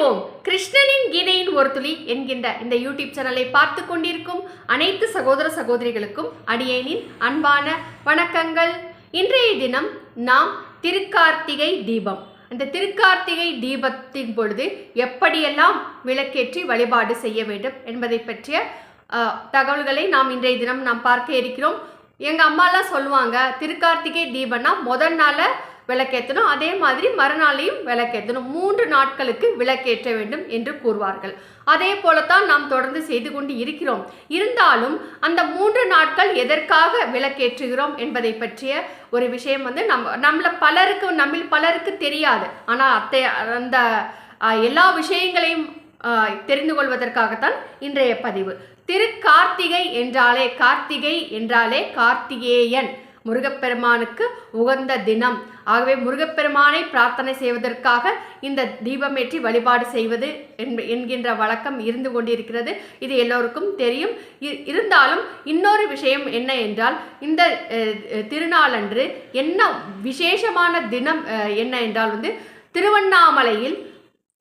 வாழ்த்திடுவோம் கிருஷ்ணனின் கீதையின் ஒரு துளி என்கின்ற இந்த யூடியூப் சேனலை பார்த்து கொண்டிருக்கும் அனைத்து சகோதர சகோதரிகளுக்கும் அடியேனின் அன்பான வணக்கங்கள். இன்றைய தினம் நாம் திருக்கார்த்திகை தீபம். அந்த திருக்கார்த்திகை தீபத்தின் பொழுது எப்படியெல்லாம் விளக்கேற்றி வழிபாடு செய்ய வேண்டும் என்பதை பற்றிய தகவல்களை நாம் இன்றைய தினம் நாம் பார்க்க இருக்கிறோம். எங்கள் அம்மாலாம் சொல்லுவாங்க திருக்கார்த்திகை தீபம்னா முதல் நாளில் விளக்கேற்றணும் அதே மாதிரி மறுநாளையும் விளக்கேற்றணும் மூன்று நாட்களுக்கு விளக்கேற்ற வேண்டும் என்று கூறுவார்கள். அதே போலத்தான் நாம் தொடர்ந்து செய்து கொண்டு இருக்கிறோம். இருந்தாலும் அந்த மூன்று நாட்கள் எதற்காக விளக்கேற்றுகிறோம் என்பதை பற்றிய ஒரு விஷயம் வந்து நம்ம நம்மள பலருக்கு நம்மில் பலருக்கு தெரியாது. ஆனால் அத்தை அந்த எல்லா விஷயங்களையும் தெரிந்து கொள்வதற்காகத்தான் இன்றைய பதிவு. திரு கார்த்திகை என்றாலே கார்த்திகை என்றாலே கார்த்திகேயன். முருகப்பெருமானுக்கு உகந்த தினம். ஆகவே முருகப்பெருமானை பிரார்த்தனை செய்வதற்காக இந்த தீபமேற்றி வழிபாடு செய்வது என்கின்ற வழக்கம் இருந்து கொண்டிருக்கிறது. இது எல்லோருக்கும் தெரியும். இ- இருந்தாலும் இன்னொரு விஷயம் என்ன என்றால் இந்த திருநாளன்று என்ன விசேஷமான தினம் என்ன என்றால் வந்து திருவண்ணாமலையில்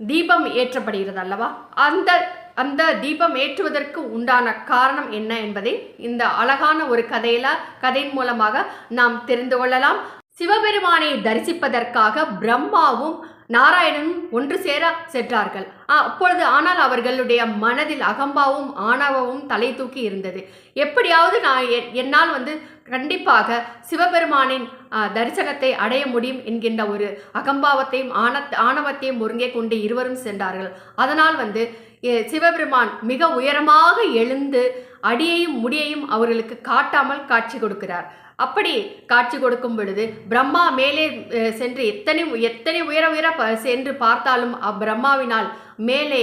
தீபம் ஏற்றப்படுகிறது அல்லவா? அந்த அந்த தீபம் ஏற்றுவதற்கு உண்டான காரணம் என்ன என்பதை இந்த அழகான ஒரு கதையில கதையின் மூலமாக நாம் தெரிந்து கொள்ளலாம். சிவபெருமானை தரிசிப்பதற்காக பிரம்மாவும் நாராயணனும் ஒன்று சேர சென்றார்கள். அப்பொழுது ஆனால் அவர்களுடைய மனதில் அகம்பாவும் ஆணவமும் தலை தூக்கி இருந்தது. எப்படியாவது நான் என்னால் வந்து கண்டிப்பாக சிவபெருமானின் தரிசனத்தை அடைய முடியும் என்கின்ற ஒரு அகம்பாவத்தையும் ஆண ஆணவத்தையும் ஒருங்கே கொண்டு இருவரும் சென்றார்கள். அதனால் வந்து சிவபெருமான் மிக உயரமாக எழுந்து அடியையும் முடியையும் அவர்களுக்கு காட்டாமல் காட்சி கொடுக்கிறார். அப்படி காட்சி கொடுக்கும் பொழுது பிரம்மா மேலே சென்று எத்தனை எத்தனை உயர உயர சென்று பார்த்தாலும் அப்பிரம்மாவினால் மேலே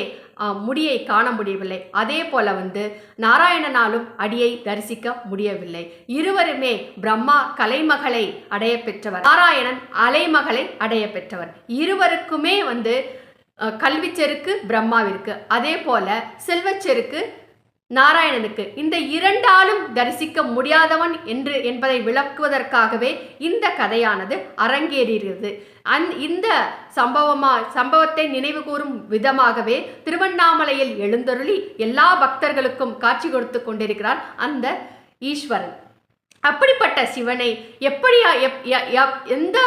முடியை காண முடியவில்லை. அதே போல வந்து நாராயணனாலும் அடியை தரிசிக்க முடியவில்லை. இருவருமே பிரம்மா கலைமகளை அடைய பெற்றவர். நாராயணன் அலைமகளை அடைய பெற்றவர். இருவருக்குமே வந்து கல்விச்செருக்கு பிரம்மாவிற்கு. அதே போல செல்வச்செருக்கு நாராயணனுக்கு இந்த இரண்டாலும் தரிசிக்க முடியாதவன் என்று என்பதை விளக்குவதற்காகவே இந்த கதையானது அரங்கேறுகிறது அந் இந்த சம்பவமா சம்பவத்தை நினைவு கூறும் விதமாகவே திருவண்ணாமலையில் எழுந்தருளி எல்லா பக்தர்களுக்கும் காட்சி கொடுத்து கொண்டிருக்கிறார் அந்த ஈஸ்வரன். அப்படிப்பட்ட சிவனை எப்படி எப்- எந்த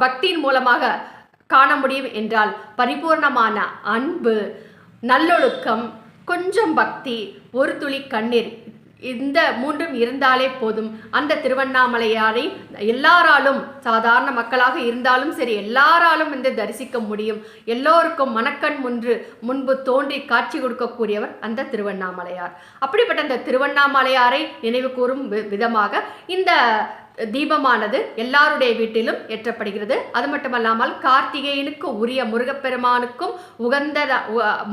பக்தியின் மூலமாக காண முடியும் என்றால் பரிபூர்ணமான அன்பு நல்லொழுக்கம் கொஞ்சம் பக்தி ஒரு துளி கண்ணீர் இந்த மூன்றும் இருந்தாலே போதும். அந்த திருவண்ணாமலையாரை எல்லாராலும் சாதாரண மக்களாக இருந்தாலும் சரி எல்லாராலும் வந்து தரிசிக்க முடியும். எல்லோருக்கும் மனக்கண் முன்று முன்பு தோன்றி காட்சி கொடுக்கக்கூடியவர் அந்த திருவண்ணாமலையார். அப்படிப்பட்ட அந்த திருவண்ணாமலையாரை நினைவு கூறும் வி- விதமாக இந்த தீபமானது எல்லாருடைய வீட்டிலும் ஏற்றப்படுகிறது. அது மட்டுமல்லாமல் கார்த்திகேயனுக்கு உரிய முருகப்பெருமானுக்கும் உகந்த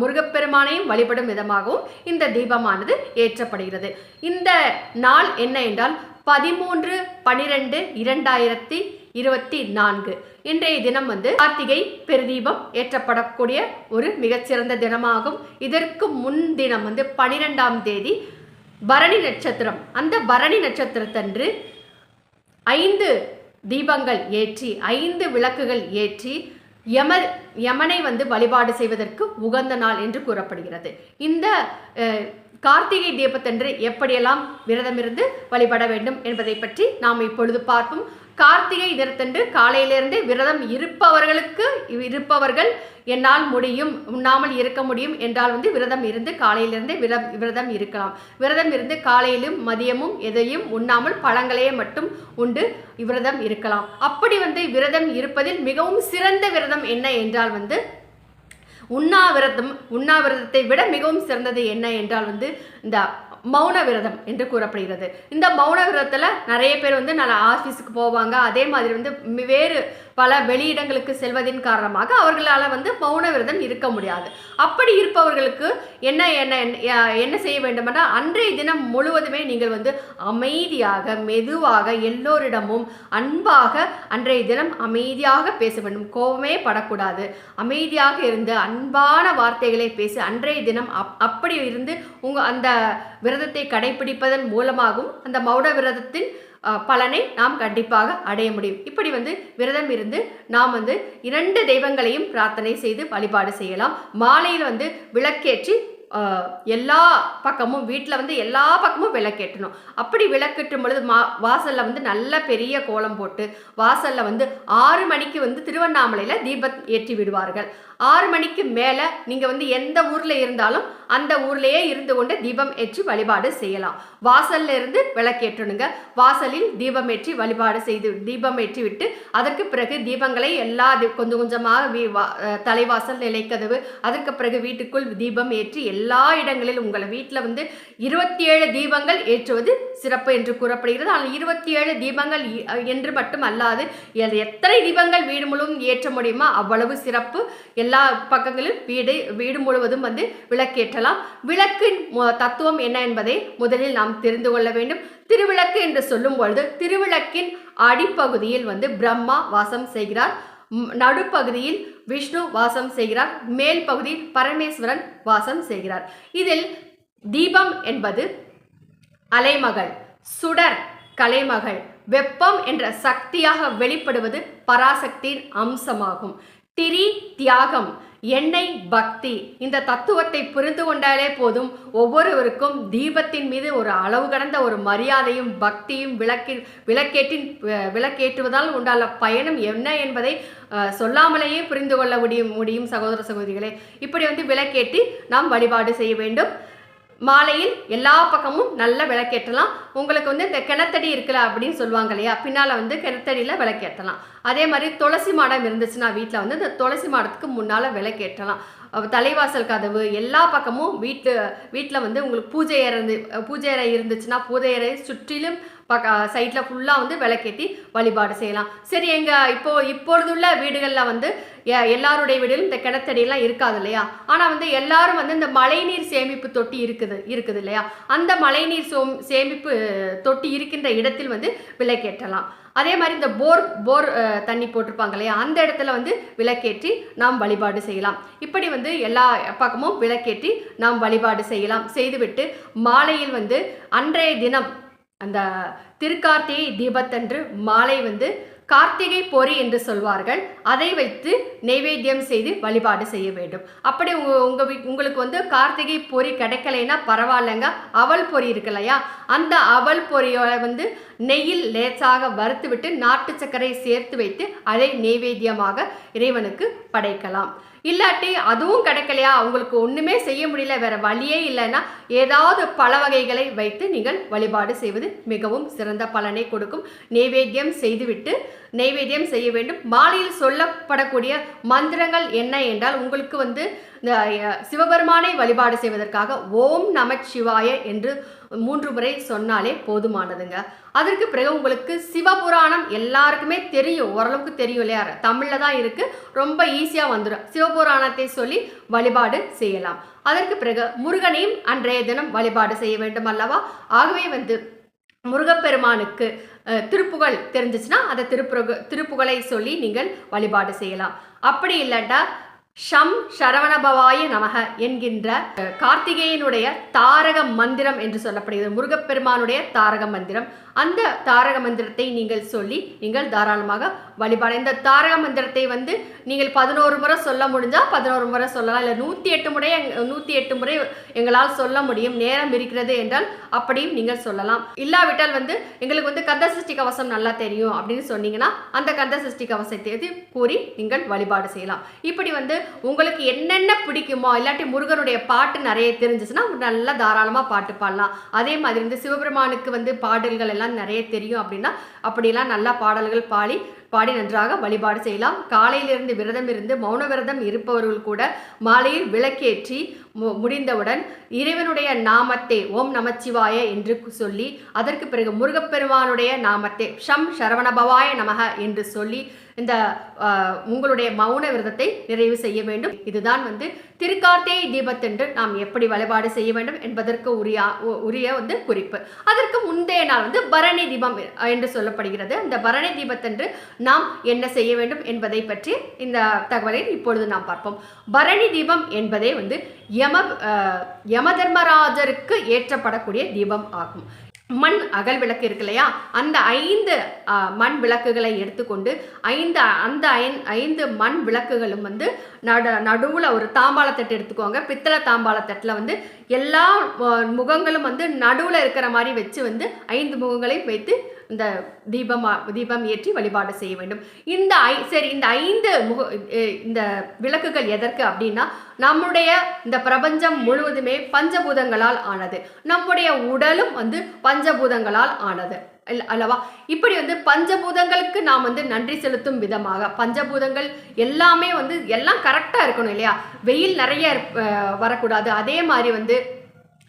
முருகப்பெருமானையும் வழிபடும் விதமாகவும் இந்த தீபமானது ஏற்றப்படுகிறது. இந்த நாள் என்ன என்றால் பதிமூன்று பனிரெண்டு இரண்டாயிரத்தி இருபத்தி நான்கு. இன்றைய தினம் வந்து கார்த்திகை பெருதீபம் ஏற்றப்படக்கூடிய ஒரு மிகச்சிறந்த தினமாகும். இதற்கு முன் தினம் வந்து பனிரெண்டாம் தேதி பரணி நட்சத்திரம். அந்த பரணி நட்சத்திரத்தன்று ஐந்து தீபங்கள் ஏற்றி ஐந்து விளக்குகள் ஏற்றி யம யமனை வந்து வழிபாடு செய்வதற்கு உகந்த நாள் என்று கூறப்படுகிறது. இந்த கார்த்திகை தீபத்தன்று எப்படியெல்லாம் விரதமிருந்து வழிபட வேண்டும் என்பதை பற்றி நாம் இப்பொழுது பார்ப்போம். கார்த்திகை தினத்தன்று காலையிலிருந்து விரதம் இருப்பவர்களுக்கு இருப்பவர்கள் என்னால் முடியும் உண்ணாமல் இருக்க முடியும் என்றால் வந்து விரதம் இருந்து காலையிலிருந்து விர விரதம் இருக்கலாம். விரதம் இருந்து காலையிலும் மதியமும் எதையும் உண்ணாமல் பழங்களையே மட்டும் உண்டு விரதம் இருக்கலாம். அப்படி வந்து விரதம் இருப்பதில் மிகவும் சிறந்த விரதம் என்ன என்றால் வந்து உண்ணாவிரதம் உண்ணாவிரதத்தை விட மிகவும் சிறந்தது என்ன என்றால் வந்து இந்த மௌன விரதம் என்று கூறப்படுகிறது. இந்த மௌன விரதத்தில் நிறைய பேர் வந்து நல்லா ஆஃபீஸுக்கு போவாங்க. அதே மாதிரி வந்து வேறு பல வெளியிடங்களுக்கு செல்வதின் காரணமாக அவர்களால் வந்து மௌன விரதம் இருக்க முடியாது. அப்படி இருப்பவர்களுக்கு என்ன என்ன என்ன- என்ன செய்ய வேண்டுமென்றால் அன்றைய தினம் முழுவதுமே நீங்கள் வந்து அமைதியாக மெதுவாக எல்லோரிடமும் அன்பாக அன்றைய தினம் அமைதியாக பேச வேண்டும். கோபமே படக்கூடாது. அமைதியாக இருந்து அன்பான வார்த்தைகளை பேசி அன்றைய தினம் அப் அப்படி இருந்து உங்கள் அந்த விரதத்தை கடைபிடிப்பதன் மூலமாகவும் அந்த மௌன விரதத்தின் பலனை நாம் கண்டிப்பாக அடைய முடியும். இப்படி வந்து விரதம் இருந்து நாம் வந்து இரண்டு தெய்வங்களையும் பிரார்த்தனை செய்து வழிபாடு செய்யலாம். மாலையில் வந்து விளக்கேற்றி எல்லா பக்கமும் வீட்டில் வந்து எல்லா பக்கமும் விளக்கேற்றணும். அப்படி விளக்கேற்றும் பொழுது மா வாசலில் வந்து நல்ல பெரிய கோலம் போட்டு வாசலில் வந்து ஆறு மணிக்கு வந்து திருவண்ணாமலையில் தீபம் ஏற்றி விடுவார்கள். ஆறு மணிக்கு மேலே நீங்கள் வந்து எந்த ஊரில் இருந்தாலும் அந்த ஊர்லேயே இருந்து கொண்டு தீபம் ஏற்றி வழிபாடு செய்யலாம். வாசல்ல இருந்து விளக்கேற்றணுங்க. வாசலில் தீபம் ஏற்றி வழிபாடு செய்து தீபம் ஏற்றி விட்டு அதற்கு பிறகு தீபங்களை எல்லா கொஞ்சம் கொஞ்சமாக வீ வா- தலைவாசல் நிலைக்கதவு அதற்கு பிறகு வீட்டுக்குள் தீபம் ஏற்றி எல்லா இடங்களிலும் உங்களை வீட்டில் வந்து இருபத்தி ஏழு தீபங்கள் ஏற்றுவது சிறப்பு என்று கூறப்படுகிறது. ஆனால் இருபத்தி ஏழு தீபங்கள் என்று மட்டும் அல்லாது எத்தனை தீபங்கள் வீடு முழுவதும் ஏற்ற முடியுமோ அவ்வளவு சிறப்பு. எல்லா எல்லா பக்கங்களிலும் வீடு வீடு முழுவதும் வந்து விளக்கேற்றலாம். விளக்கின் தத்துவம் என்ன என்பதை முதலில் நாம் தெரிந்து கொள்ள வேண்டும். திருவிளக்கு என்று சொல்லும் பொழுது திருவிளக்கின் அடிப்பகுதியில் வந்து பிரம்மா வாசம் செய்கிறார். நடுப்பகுதியில் விஷ்ணு வாசம் செய்கிறார். மேல் பகுதியில் பரமேஸ்வரன் வாசம் செய்கிறார். இதில் தீபம் என்பது அலைமகள் சுடர் கலைமகள் வெப்பம் என்ற சக்தியாக வெளிப்படுவது பராசக்தியின் அம்சமாகும். திரி தியாகம் எண்ணெய் பக்தி. இந்த தத்துவத்தை புரிந்து கொண்டாலே போதும். ஒவ்வொருவருக்கும் தீபத்தின் மீது ஒரு அளவு கடந்த ஒரு மரியாதையும் பக்தியும் விளக்கின் விளக்கேற்றின் விளக்கேற்றுவதால் உண்டான பயணம் என்ன என்பதை சொல்லாமலேயே புரிந்து கொள்ள முடியும் முடியும் சகோதர சகோதரிகளே. இப்படி வந்து விளக்கேற்றி நாம் வழிபாடு செய்ய வேண்டும். மாலையில் எல்லா பக்கமும் நல்ல விளக்கேற்றலாம். உங்களுக்கு வந்து இந்த கிணத்தடி இருக்குல்ல அப்படின்னு சொல்லுவாங்க இல்லையா? பின்னால் வந்து கிணத்தடியில் விளக்கேற்றலாம். அதே மாதிரி துளசி மாடம் இருந்துச்சுன்னா வீட்டில் வந்து இந்த துளசி மாடத்துக்கு முன்னால் விளக்கேற்றலாம். தலைவாசல் கதவு எல்லா பக்கமும் வீட்டு வீட்டில் வந்து உங்களுக்கு பூஜை அறை பூஜை அறை இருந்துச்சுன்னா பூஜை அறை சுற்றிலும் பக்க சைட்டில் ஃபுல்லாக வந்து விளக்கேற்றி வழிபாடு செய்யலாம். சரி எங்கள் இப்போ இப்பொழுதுள்ள வீடுகளில் வந்து எ- எல்லாருடைய வீடுகளும் இந்த கிணத்தடியெல்லாம் இருக்காது இல்லையா? ஆனால் வந்து எல்லாரும் வந்து இந்த மழைநீர் சேமிப்பு தொட்டி இருக்குது இருக்குது இல்லையா? அந்த மழைநீர் சோம் சேமிப்பு தொட்டி இருக்கின்ற இடத்தில் வந்து விளக்கேற்றலாம். அதே மாதிரி இந்த போர் போர் தண்ணி போட்டிருப்பாங்க இல்லையா? அந்த இடத்துல வந்து விளக்கேற்றி நாம் வழிபாடு செய்யலாம். இப்படி வந்து எல்லா பக்கமும் விளக்கேற்றி நாம் வழிபாடு செய்யலாம். செய்துவிட்டு மாலையில் வந்து அன்றைய தினம் அந்த திருக்கார்த்திகை தீபத்தன்று மாலை வந்து கார்த்திகை பொறி என்று சொல்வார்கள். அதை வைத்து நெய்வேத்தியம் செய்து வழிபாடு செய்ய வேண்டும். அப்படி உங்க வீ- உங்களுக்கு வந்து கார்த்திகை பொறி கிடைக்கலைன்னா பரவாயில்லைங்க. அவல் பொறி இருக்கு இல்லையா அந்த அவல் பொரியோட வந்து நெய்யில் லேசாக வறுத்துவிட்டு நாட்டு சர்க்கரை சேர்த்து வைத்து அதை நெய்வேத்தியமாக இறைவனுக்கு படைக்கலாம். இல்லாட்டி அதுவும் கிடைக்கலையா? உங்களுக்கு ஒன்றுமே செய்ய முடியல வேற வழியே இல்லைன்னா ஏதாவது பல வகைகளை வைத்து நீங்கள் வழிபாடு செய்வது மிகவும் சிறந்த பலனை கொடுக்கும். நெய்வேத்தியம் செய்துவிட்டு நெய்வேத்தியம் செய்ய வேண்டும். மாலையில் சொல்லப்படக்கூடிய மந்திரங்கள் என்ன என்றால் உங்களுக்கு வந்து இந்த சிவபெருமானை வழிபாடு செய்வதற்காக ஓம் நமச்சிவாய என்று மூன்று முறை சொன்னாலே போதுமானதுங்க. அதற்கு பிறகு உங்களுக்கு சிவபுராணம் எல்லாருக்குமே தெரியும். ஓரளவுக்கு தெரியும் இல்லையா? தமிழில் தான் இருக்குது ரொம்ப ஈஸியாக வந்துடும் சிவபுராணத்தை சொல்லி வழிபாடு செய்யலாம். அதற்கு பிறகு முருகனையும் அன்றைய தினம் வழிபாடு செய்ய வேண்டும் அல்லவா? ஆகவே வந்து முருகப்பெருமானுக்கு திருப்புகழ் தெரிஞ்சிச்சுன்னா அந்த திருப்புக திருப்புகழை சொல்லி நீங்கள் வழிபாடு செய்யலாம். அப்படி இல்லைண்டா ஷம் சரவணபவாய நமக என்கின்ற அஹ், கார்த்திகேயனுடைய தாரக மந்திரம் என்று சொல்லப்படுகிறது. முருகப்பெருமானுடைய தாரக மந்திரம். அந்த தாரக மந்திரத்தை நீங்கள் சொல்லி நீங்கள் தாராளமாக வழிபாடு. இந்த தாரக மந்திரத்தை வந்து நீங்கள் பதினோரு முறை சொல்ல முடிஞ்சால் பதினோரு முறை சொல்லலாம். இல்லை நூற்றி எட்டு முறை நூற்றி எட்டு முறை எங்களால் சொல்ல முடியும். நேரம் இருக்கிறது என்றால் அப்படியும் நீங்கள் சொல்லலாம். இல்லாவிட்டால் வந்து எங்களுக்கு வந்து கந்த சஷ்டி கவசம் நல்லா தெரியும் அப்படின்னு சொன்னீங்கன்னா அந்த கந்த சஷ்டி கவசத்தை கூறி நீங்கள் வழிபாடு செய்யலாம். இப்படி வந்து உங்களுக்கு என்னென்ன பிடிக்குமோ இல்லாட்டி முருகனுடைய பாட்டு நிறைய தெரிஞ்சிச்சுன்னா நல்லா தாராளமாக பாட்டு பாடலாம். அதே மாதிரி வந்து சிவபெருமானுக்கு வந்து பாடல்கள் எல்லாம் நிறைய தெரியும் அப்படின்னா அப்படிலாம் நல்லா பாடல்கள் பாடி பாடி நன்றாக வழிபாடு செய்யலாம். காலையிலிருந்து விரதம் இருந்து மௌன விரதம் இருப்பவர்கள் கூட மாலையில் விளக்கேற்றி முடிந்தவுடன் இறைவனுடைய நாமத்தை ஓம் நமச்சிவாய என்று சொல்லி அதற்கு பிறகு முருகப்பெருமானுடைய நாமத்தை ஷம் சரவணபவாய நமக என்று சொல்லி இந்த உங்களுடைய மௌன விரதத்தை நிறைவு செய்ய வேண்டும். இதுதான் வந்து திருக்கார்த்திகை தீபத்தன்று நாம் எப்படி வழிபாடு செய்ய வேண்டும் என்பதற்கு உரிய உ- உரிய வந்து குறிப்பு. அதற்கு முந்தைய நாள் வந்து பரணி தீபம் என்று சொல்லப்படுகிறது. அந்த பரணி தீபத்தன்று நாம் என்ன செய்ய வேண்டும் என்பதை பற்றி இந்த தகவலை இப்பொழுது நாம் பார்ப்போம். பரணி தீபம் என்பதே வந்து யம யமதர்மராஜருக்கு ஏற்றப்படக்கூடிய தீபம் ஆகும். மண் அகல் விளக்கு இருக்கு இல்லையா? அந்த ஐந்து மண் விளக்குகளை எடுத்துக்கொண்டு ஐந்து அந்த ஐந்து மண் விளக்குகளும் வந்து நடு நடுவில் ஒரு தாம்பாளத்தட்டு எடுத்துக்கோங்க. பித்தளை தாம்பாளத்தட்டில் வந்து எல்லா முகங்களும் வந்து நடுவில் இருக்கிற மாதிரி வச்சு வந்து ஐந்து முகங்களையும் வைத்து இந்த தீபமா தீபம் ஏற்றி வழிபாடு செய்ய வேண்டும். இந்த ஐ சரி இந்த ஐந்து முக இந்த விளக்குகள் எதற்கு அப்படின்னா நம்முடைய இந்த பிரபஞ்சம் முழுவதுமே பஞ்சபூதங்களால் ஆனது. நம்முடைய உடலும் வந்து பஞ்சபூதங்களால் ஆனது. அல்லவா? இப்படி வந்து பஞ்சபூதங்களுக்கு நாம் வந்து நன்றி செலுத்தும் விதமாக பஞ்சபூதங்கள் எல்லாமே வந்து எல்லாம் கரெக்டாக இருக்கணும் இல்லையா? வெயில் நிறைய வரக்கூடாது. அதே மாதிரி வந்து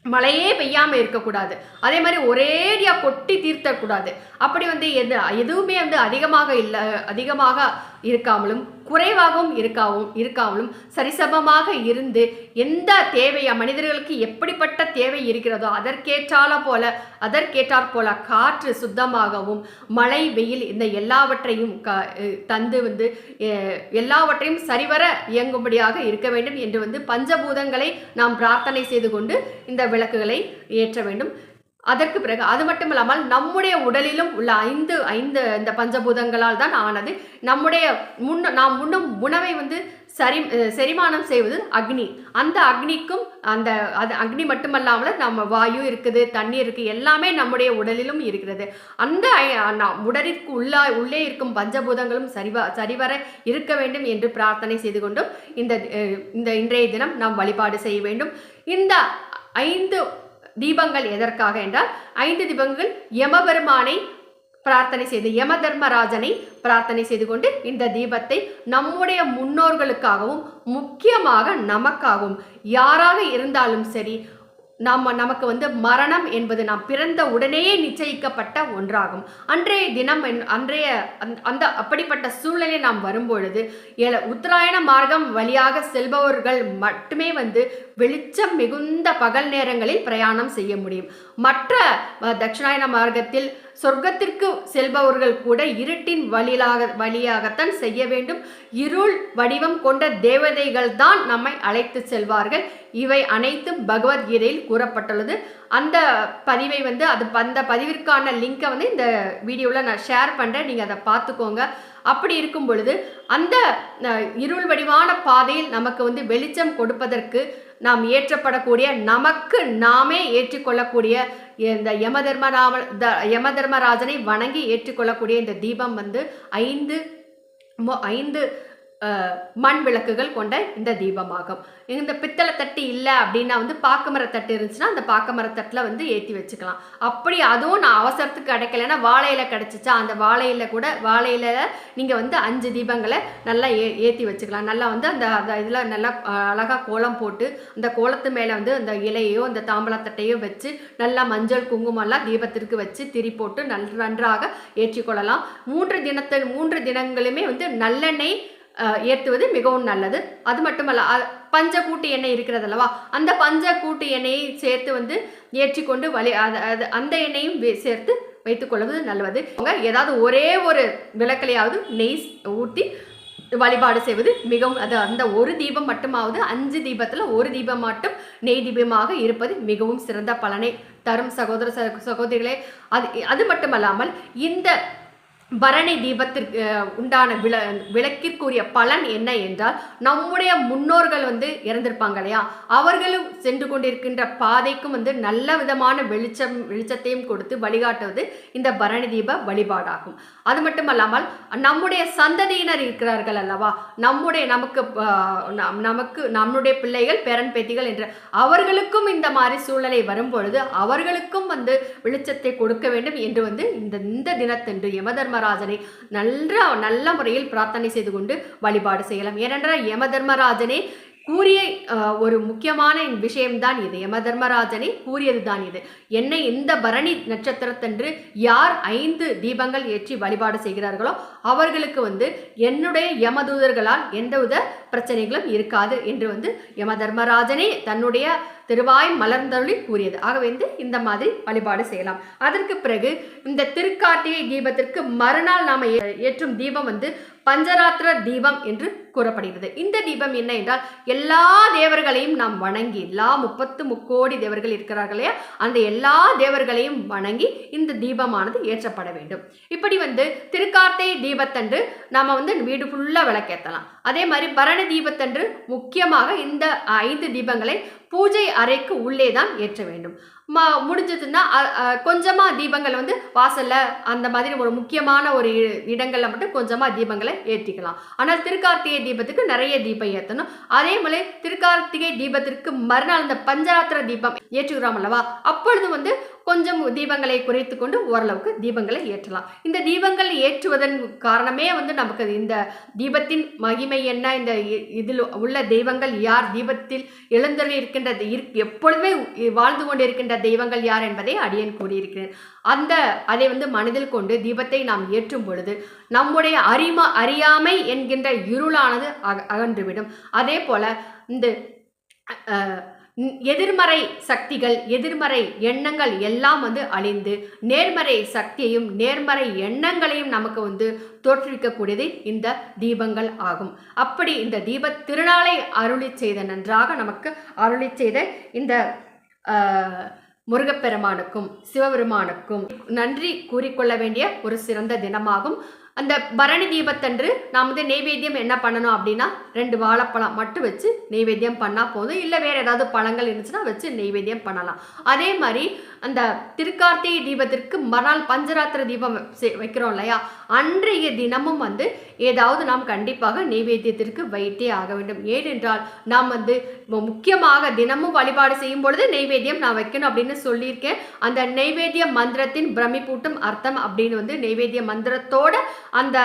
மழையே பெய்யாமல் இருக்கக்கூடாது. அதே மாதிரி ஒரேடியாக கொட்டி தீர்த்தக்கூடாது. அப்படி வந்து எது எதுவுமே வந்து அதிகமாக இல்லை அதிகமாக இருக்காமலும் குறைவாகவும் இருக்காவும் இருக்காமலும் சரிசமமாக இருந்து எந்த தேவையா மனிதர்களுக்கு எப்படிப்பட்ட தேவை இருக்கிறதோ அதற்கேற்றால போல அதற்கேற்றாற் போல காற்று சுத்தமாகவும் மழை வெயில் இந்த எல்லாவற்றையும் க தந்து வந்து எல்லாவற்றையும் சரிவர இயங்கும்படியாக இருக்க வேண்டும் என்று வந்து பஞ்சபூதங்களை நாம் பிரார்த்தனை செய்து கொண்டு இந்த விளக்குகளை ஏற்ற வேண்டும். அதற்கு பிறகு அது மட்டும் இல்லாமல் நம்முடைய உடலிலும் உள்ள ஐந்து ஐந்து இந்த பஞ்சபூதங்களால் தான் ஆனது. நம்முடைய முன்ன நாம் உண்ணும் உணவை வந்து சரி செரிமானம் செய்வது அக்னி. அந்த அக்னிக்கும் அந்த அது அக்னி மட்டுமல்லாமல் நம்ம வாயு இருக்குது தண்ணி இருக்குது எல்லாமே நம்முடைய உடலிலும் இருக்கிறது. அந்த உடலிற்கு உள்ளா உள்ளே இருக்கும் பஞ்சபூதங்களும் சரிவ சரிவர இருக்க வேண்டும் என்று பிரார்த்தனை செய்து கொண்டும் இந்த இந்த இன்றைய தினம் நாம் வழிபாடு செய்ய வேண்டும். இந்த ஐந்து தீபங்கள் எதற்காக என்றால் ஐந்து தீபங்கள் யமபெருமானை பிரார்த்தனை செய்து யம தர்மராஜனை பிரார்த்தனை செய்து கொண்டு இந்த தீபத்தை நம்முடைய முன்னோர்களுக்காகவும் முக்கியமாக நமக்காகவும் யாராக இருந்தாலும் சரி நம்ம நமக்கு வந்து மரணம் என்பது நாம் பிறந்த உடனேயே நிச்சயிக்கப்பட்ட ஒன்றாகும். அன்றைய தினம் என்- அன்றைய அந்த- அந்த அப்படிப்பட்ட சூழ்நிலை நாம் வரும்பொழுது ஏல- உத்தராயண மார்க்கம் வழியாக செல்பவர்கள் மட்டுமே வந்து வெளிச்சம் மிகுந்த பகல் நேரங்களில் பிரயாணம் செய்ய முடியும். மற்ற தட்சிணாயன மார்க்கத்தில் சொர்க்கத்திற்கு செல்பவர்கள் கூட இருட்டின் வழியாக வழியாகத்தான் செய்ய வேண்டும். இருள் வடிவம் கொண்ட தேவதைகள் தான் நம்மை அழைத்து செல்வார்கள். இவை அனைத்தும் பகவத்கீதையில் கூறப்பட்டுள்ளது. அந்த பதிவை வந்து அது அந்த பதிவிற்கான லிங்கை வந்து இந்த வீடியோவில் நான் ஷேர் பண்ணுறேன் நீங்கள் அதை பார்த்துக்கோங்க. அப்படி இருக்கும் பொழுது அந்த இருள் வடிவான பாதையில் நமக்கு வந்து வெளிச்சம் கொடுப்பதற்கு நாம் ஏற்றப்படக்கூடிய நமக்கு நாமே ஏற்றுக்கொள்ளக்கூடிய இந்த யம தர்மராம த யம தர்மராஜனை வணங்கி ஏற்றுக்கொள்ளக்கூடிய இந்த தீபம் வந்து ஐந்து ஐந்து மண் விளக்குகள் கொண்ட இந்த தீபமாகும். இந்த பித்தளை தட்டு இல்லை அப்படின்னா வந்து பாக்குமர தட்டு இருந்துச்சுன்னா அந்த பாக்கமர தட்டில் வந்து ஏற்றி வச்சுக்கலாம். அப்படி அதுவும் நான் அவசரத்துக்கு கிடைக்கலன்னா வாழையில கிடச்சிச்சா அந்த வாழையில கூட வாழையில நீங்கள் வந்து அஞ்சு தீபங்களை நல்லா ஏ ஏற்றி வச்சுக்கலாம். நல்லா வந்து அந்த அந்த இதில் நல்லா அழகாக கோலம் போட்டு அந்த கோலத்து மேலே வந்து அந்த இலையோ அந்த தாம்பலத்தட்டையோ வச்சு நல்லா மஞ்சள் குங்குமம்லாம் தீபத்திற்கு வச்சு திரி போட்டு நல் நன்றாக ஏற்றிக்கொள்ளலாம் மூன்று தினத்தில் மூன்று தினங்களுமே வந்து நல்லெண்ணெய் ஏற்றுவது மிகவும் நல்லது. அது மட்டுமல்ல பஞ்ச பஞ்சக்கூட்டு எண்ணெய் இருக்கிறது அல்லவா? அந்த பஞ்சக்கூட்டு எண்ணெயை சேர்த்து வந்து ஏற்றிக்கொண்டு வழி அது அந்த எண்ணெயும் சேர்த்து வைத்துக்கொள்வது நல்லது. அவங்க ஏதாவது ஒரே ஒரு விளக்கலையாவது நெய் ஊற்றி வழிபாடு செய்வது மிகவும் அது அந்த ஒரு தீபம் மட்டுமாவது அஞ்சு தீபத்தில் ஒரு தீபம் மட்டும் நெய் தீபமாக இருப்பது மிகவும் சிறந்த பலனை தரும் சகோதர சகோதரிகளே. அது அது மட்டுமல்லாமல் இந்த பரணி தீபத்திற்கு உண்டான விள விளக்கிற்குரிய பலன் என்ன என்றால் நம்முடைய முன்னோர்கள் வந்து இறந்திருப்பாங்க இல்லையா? அவர்களும் சென்று கொண்டிருக்கின்ற பாதைக்கும் வந்து நல்ல விதமான வெளிச்சம் வெளிச்சத்தையும் கொடுத்து வழிகாட்டுவது இந்த பரணி தீப வழிபாடாகும். அது மட்டுமல்லாமல் நம்முடைய சந்ததியினர் இருக்கிறார்கள் அல்லவா? நம்முடைய நமக்கு நமக்கு நம்முடைய பிள்ளைகள் பேரன் பேத்திகள் என்று அவர்களுக்கும் இந்த மாதிரி சூழ்நிலை வரும்பொழுது அவர்களுக்கும் வந்து வெளிச்சத்தை கொடுக்க வேண்டும் என்று வந்து இந்த இந்த தினத்தன்று யமதர்ம தர்மராஜனை நல்ல நல்ல முறையில் பிரார்த்தனை செய்து கொண்டு வழிபாடு செய்யலாம். ஏனென்றால் யம தர்மராஜனே கூறிய ஒரு முக்கியமான விஷயம்தான் இது. யம தர்மராஜனை கூறியது தான் இது. என்னை இந்த பரணி நட்சத்திரத்தன்று யார் ஐந்து தீபங்கள் ஏற்றி வழிபாடு செய்கிறார்களோ அவர்களுக்கு வந்து என்னுடைய யமதூதர்களால் எந்தவித பிரச்சனைகளும் இருக்காது என்று வந்து யம தர்மராஜனே தன்னுடைய திருவாய் மலர்ந்தருளி கூறியது. ஆகவே வந்து இந்த மாதிரி வழிபாடு செய்யலாம். அதற்கு பிறகு இந்த திருக்கார்த்திகை தீபத்திற்கு மறுநாள் நாம் ஏற்றும் தீபம் வந்து பஞ்சராத்திர தீபம் என்று கூறப்படுகிறது. இந்த தீபம் என்ன என்றால் எல்லா தேவர்களையும் நாம் வணங்கி எல்லா முப்பத்து முக்கோடி தேவர்கள் இருக்கிறார்களே அந்த எல்லா தேவர்களையும் வணங்கி இந்த தீபமானது ஏற்றப்பட வேண்டும். இப்படி வந்து திருக்கார்த்தை தீபத்தன்று நாம் வந்து வீடு ஃபுல்லாக விளக்கேற்றலாம் அதே மாதிரி பரணி தீபத்தன்று முக்கியமாக இந்த ஐந்து தீபங்களை பூஜை அறைக்கு உள்ளே தான் ஏற்ற வேண்டும். ம முடிஞ்சதுன்னா கொஞ்சமாக தீபங்கள் வந்து வாசலில் அந்த மாதிரி ஒரு முக்கியமான ஒரு இ- மட்டும் கொஞ்சமாக தீபங்களை ஏற்றிக்கலாம் ஆனால் திருக்கார்த்திகை தீபத்துக்கு நிறைய தீபம் ஏற்றணும் அதே மாதிரி திருக்கார்த்திகை தீபத்திற்கு மறுநாள் இந்த பஞ்சராத்திர தீபம் ஏற்றுகிறோம் அல்லவா? அப்பொழுது வந்து கொஞ்சம் தீபங்களை குறைத்து கொண்டு ஓரளவுக்கு தீபங்களை ஏற்றலாம். இந்த தீபங்கள் ஏற்றுவதன் காரணமே வந்து நமக்கு இந்த தீபத்தின் மகிமை என்ன? இந்த இ- இதில் உள்ள தெய்வங்கள் யார்? தீபத்தில் எழுந்தொழி இருக்கின்ற எப்பொழுதுமே வாழ்ந்து கொண்டிருக்கின்ற தெய்வங்கள் யார் என்பதை அடியன் கூறியிருக்கிறேன். அந்த அதை வந்து மனதில் கொண்டு தீபத்தை நாம் ஏற்றும் பொழுது நம்முடைய அறிம அறியாமை என்கின்ற இருளானது அக அகன்றுவிடும். அதே போல இந்த எதிர்மறை சக்திகள் எதிர்மறை எண்ணங்கள் எல்லாம் வந்து அழிந்து நேர்மறை சக்தியையும் நேர்மறை எண்ணங்களையும் நமக்கு வந்து தோற்றுவிக்கக்கூடியது இந்த தீபங்கள் ஆகும். அப்படி இந்த தீப திருநாளை அருளி செய்த நன்றாக நமக்கு அருளி செய்த இந்த முருகப்பெருமானுக்கும் சிவபெருமானுக்கும் நன்றி கூறிக்கொள்ள வேண்டிய ஒரு சிறந்த தினமாகும். அந்த பரணி தீபத்தன்று நாம் வந்து நெய்வேத்தியம் என்ன பண்ணணும் அப்படின்னா ரெண்டு வாழைப்பழம் மட்டும் வச்சு நெய்வேத்தியம் பண்ணால் போதும். இல்லை வேறு ஏதாவது பழங்கள் இருந்துச்சுன்னா வச்சு நெய்வேத்தியம் பண்ணலாம். அதே மாதிரி அந்த திருக்கார்த்திகை தீபத்திற்கு மறுநாள் பஞ்சராத்திர தீபம் வைக்கிறோம் இல்லையா? அன்றைய தினமும் வந்து ஏதாவது நாம் கண்டிப்பாக நெய்வேத்தியத்திற்கு வைத்தே ஆக வேண்டும். ஏனென்றால் நாம் வந்து முக்கியமாக தினமும் வழிபாடு செய்யும் பொழுது நெய்வேத்தியம் நான் வைக்கணும் அப்படின்னு சொல்லியிருக்கேன். அந்த நெய்வேத்திய மந்திரத்தின் பிரமிப்பூட்டும் அர்த்தம் அப்படின்னு வந்து நெய்வேத்திய மந்திரத்தோட அந்த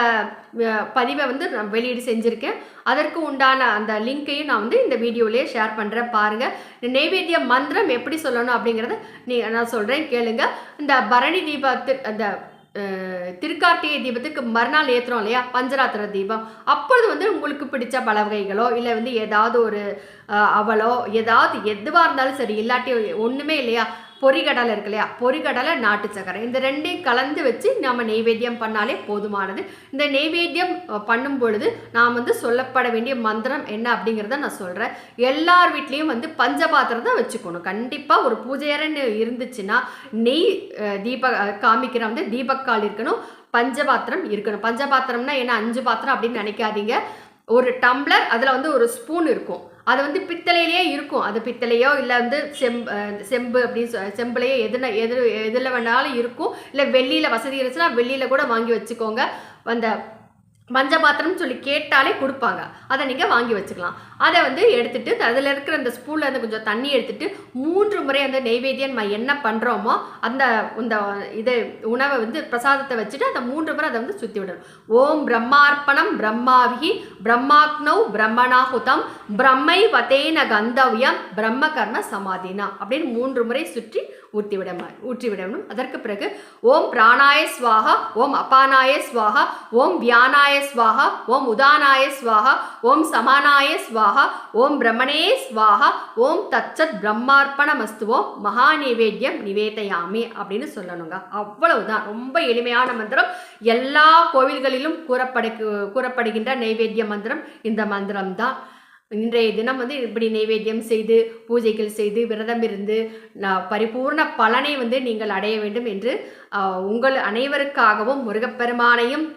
பதிவை வந்து நான் வெளியீடு செஞ்சுருக்கேன். அதற்கு உண்டான அந்த லிங்க்கையும் நான் வந்து இந்த வீடியோலேயே ஷேர் பண்ணுறேன் பாருங்கள் நெய்வேத்திய மந்திரம் எப்படி சொல்லணும் அப்படிங்கிறத நீ நான் சொல்கிறேன் கேளுங்க. இந்த பரணி தீபத்து அந்த அஹ், திருக்கார்த்திகை தீபத்துக்கு மறுநாள் ஏற்றுறோம் இல்லையா? பஞ்சராத்திர தீபம். அப்பொழுது வந்து உங்களுக்கு பிடிச்ச பலவகைகளோ இல்லை வந்து ஏதாவது ஒரு அவளோ அவலோ ஏதாவது எதுவாக இருந்தாலும் சரி இல்லாட்டி ஒன்றுமே இல்லையா? பொறிகடலை இருக்கு இல்லையா? பொறிகடலை நாட்டு சக்கரை இந்த ரெண்டையும் கலந்து வச்சு நம்ம நெய்வேத்தியம் பண்ணாலே போதுமானது. இந்த நெய்வேத்தியம் பண்ணும் பொழுது நாம் வந்து சொல்லப்பட வேண்டிய மந்திரம் என்ன அப்படிங்கிறத நான் சொல்கிறேன் எல்லார் வீட்லேயும் வந்து பஞ்சபாத்திரம் தான் வச்சுக்கணும். கண்டிப்பாக ஒரு பூஜையரன்னு இருந்துச்சுன்னா நெய் தீப காமிக்கிற வந்து தீபக்கால் இருக்கணும் பஞ்சபாத்திரம் இருக்கணும். பஞ்சபாத்திரம்னா என்ன? அஞ்சு பாத்திரம் அப்படின்னு நினைக்காதீங்க. ஒரு டம்ளர் அதில் வந்து ஒரு ஸ்பூன் இருக்கும். அது வந்து பித்தளையிலேயே இருக்கும். அது பித்தளையோ இல்லை வந்து செம் செம்பு அப்படின்னு சொ செம்புலையோ எதுனா எது எதில் வேணாலும் இருக்கும். இல்லை வெள்ளியில் வசதி இருந்துச்சுன்னா வெள்ளியில் கூட வாங்கி வச்சுக்கோங்க. அந்த மஞ்ச பாத்திரம்னு சொல்லி கேட்டாலே கொடுப்பாங்க. அதை நீங்கள் வாங்கி வச்சுக்கலாம். அதை வந்து எடுத்துட்டு அதில் இருக்கிற அந்த ஸ்பூனில் இருந்து கொஞ்சம் தண்ணி எடுத்துட்டு மூன்று முறை அந்த நெய்வேத்தியம் நம்ம என்ன பண்ணுறோமோ அந்த இந்த இதை உணவை வந்து பிரசாதத்தை வச்சுட்டு அந்த மூன்று முறை அதை வந்து சுற்றி விடணும். ஓம் பிரம்மார்ப்பணம் பிரம்மாவிகி பிரம்மாக்னௌ பிரம்மணாஹுதம் பிரம்மை வதேன கந்தவ்யம் பிரம்ம கர்ம சமாதினா அப்படின்னு மூன்று முறை சுற்றி ஊற்றி விட ஊற்றி விடணும். அதற்கு பிறகு ஓம் பிராணாய ஸ்வாஹா ஓம் அபானாய ஸ்வாகா ஓம் வியானாய ஸ்வாஹா ஓம் உதானாய ஸ்வாஹா ஓம் சமானாய ஸ்வாஹா ஓம் பிரம்மணே ஸ்வாஹா ஓம் தச்சத் பிரம்மார்ப்பணமஸ்துவோம் மகா நிவேத்தியம் நிவேதயாமி அப்படின்னு சொல்லணுங்க. அவ்வளவுதான். ரொம்ப எளிமையான மந்திரம். எல்லா கோவில்களிலும் கூறப்படு கூறப்படுகின்ற நைவேத்திய மந்திரம் இந்த மந்திரம் தான் இன்றைய தினம் வந்து இப்படி நைவேத்தியம் செய்து பூஜைகள் செய்து விரதம் இருந்து பரிபூர்ண பலனை வந்து நீங்கள் அடைய வேண்டும் என்று உங்கள் அனைவருக்காகவும் முருகப்பெருமானையும்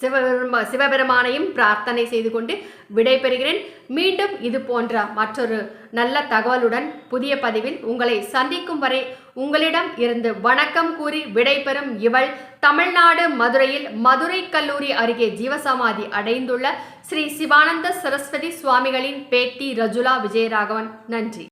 சிவபெருமா சிவபெருமானையும் பிரார்த்தனை செய்து கொண்டு விடைபெறுகிறேன். மீண்டும் இது போன்ற மற்றொரு நல்ல தகவலுடன் புதிய பதிவில் உங்களை சந்திக்கும் வரை உங்களிடம் இருந்து வணக்கம் கூறி விடைபெறும் இவள் தமிழ்நாடு மதுரையில் மதுரை கல்லூரி அருகே ஜீவசமாதி அடைந்துள்ள ஸ்ரீ சிவானந்த சரஸ்வதி சுவாமிகளின் பேட்டி ரஜுலா விஜயராகவன். நன்றி.